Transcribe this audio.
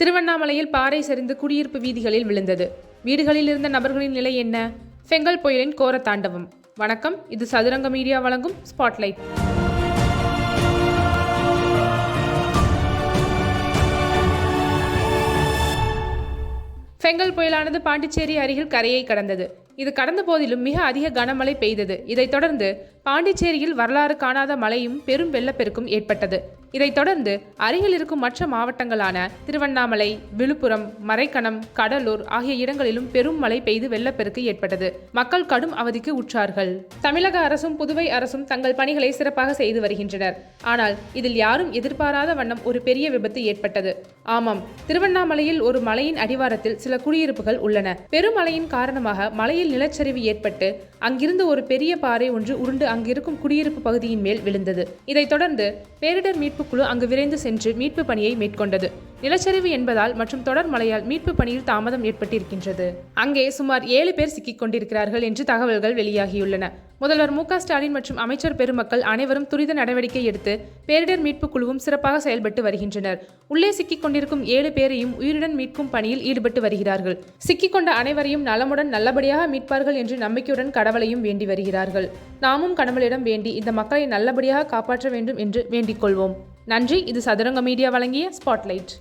திருவண்ணாமலையில் பாறை சரிந்து குடியிருப்பு வீதிகளில் விழுந்தது. வீடுகளில் இருந்த நபர்களின் நிலை என்ன? ஃபெங்கல் புயலின் கோர தாண்டவம். வணக்கம் இது சதுரங்க மீடியா வழங்கும் ஸ்பாட்லைட். ஃபெங்கல் புயலானது பாண்டிச்சேரி அருகில் கரையை கடந்தது. இது கடந்த போதிலும் மிக அதிக கனமழை பெய்தது. இதைத் தொடர்ந்து பாண்டிச்சேரியில் வரலாறு காணாத மழையும் பெரும் வெள்ளப்பெருக்கும் ஏற்பட்டது. இதைத் தொடர்ந்து அருகில் இருக்கும் மற்ற மாவட்டங்களான திருவண்ணாமலை விழுப்புரம் மறைக்கணம் கடலூர் ஆகிய இடங்களிலும் பெரும் மழை பெய்து வெள்ளப்பெருக்கு ஏற்பட்டது. மக்கள் கடும் அவதிக்கு உற்றார்கள். தமிழக அரசும் புதுவை அரசும் தங்கள் பணிகளை சிறப்பாக செய்து வருகின்றனர். ஆனால் இதில் யாரும் எதிர்பாராத வண்ணம் ஒரு பெரிய விபத்து ஏற்பட்டது. ஆமாம் திருவண்ணாமலையில் ஒரு மலையின் அடிவாரத்தில் சில குடியிருப்புகள் உள்ளன. பெருமழையின் காரணமாக மலையில் நிலச்சரிவு ஏற்பட்டு அங்கிருந்து ஒரு பெரிய பாறை ஒன்று உருண்டு அங்கிருக்கும் குடியிருப்பு பகுதியின் மேல் விழுந்தது. இதைத் தொடர்ந்து பேரிடர் மீட்புக் குழு அங்கு விரைந்து சென்று மீட்பு பணியை மேற்கொண்டது. நிலச்சரிவு என்பதால் மற்றும் தொடர் மழையால் மீட்பு பணியில் தாமதம் ஏற்பட்டிருக்கின்றது. அங்கே சுமார் ஏழு பேர் சிக்கிக் கொண்டிருக்கிறார்கள் என்று தகவல்கள் வெளியாகியுள்ளன. முதல்வர் மு ஸ்டாலின் மற்றும் அமைச்சர் பெருமக்கள் அனைவரும் துரித நடவடிக்கை எடுத்து பேரிடர் மீட்புக் குழுவும் சிறப்பாக செயல்பட்டு வருகின்றனர். உள்ளே சிக்கிக் கொண்டிருக்கும் ஏழு பேரையும் உயிருடன் மீட்கும் பணியில் ஈடுபட்டு வருகிறார்கள். சிக்கிக் கொண்ட அனைவரையும் நலமுடன் நல்லபடியாக மீட்பார்கள் என்று நம்பிக்கையுடன் கடவுளையும் வேண்டி வருகிறார்கள். நாமும் கடவுளிடம் வேண்டி இந்த மக்களை நல்லபடியாக காப்பாற்ற வேண்டும் என்று வேண்டிக் கொள்வோம். நன்றி. இது சதுரங்க மீடியா வழங்கிய ஸ்பாட்லைட்.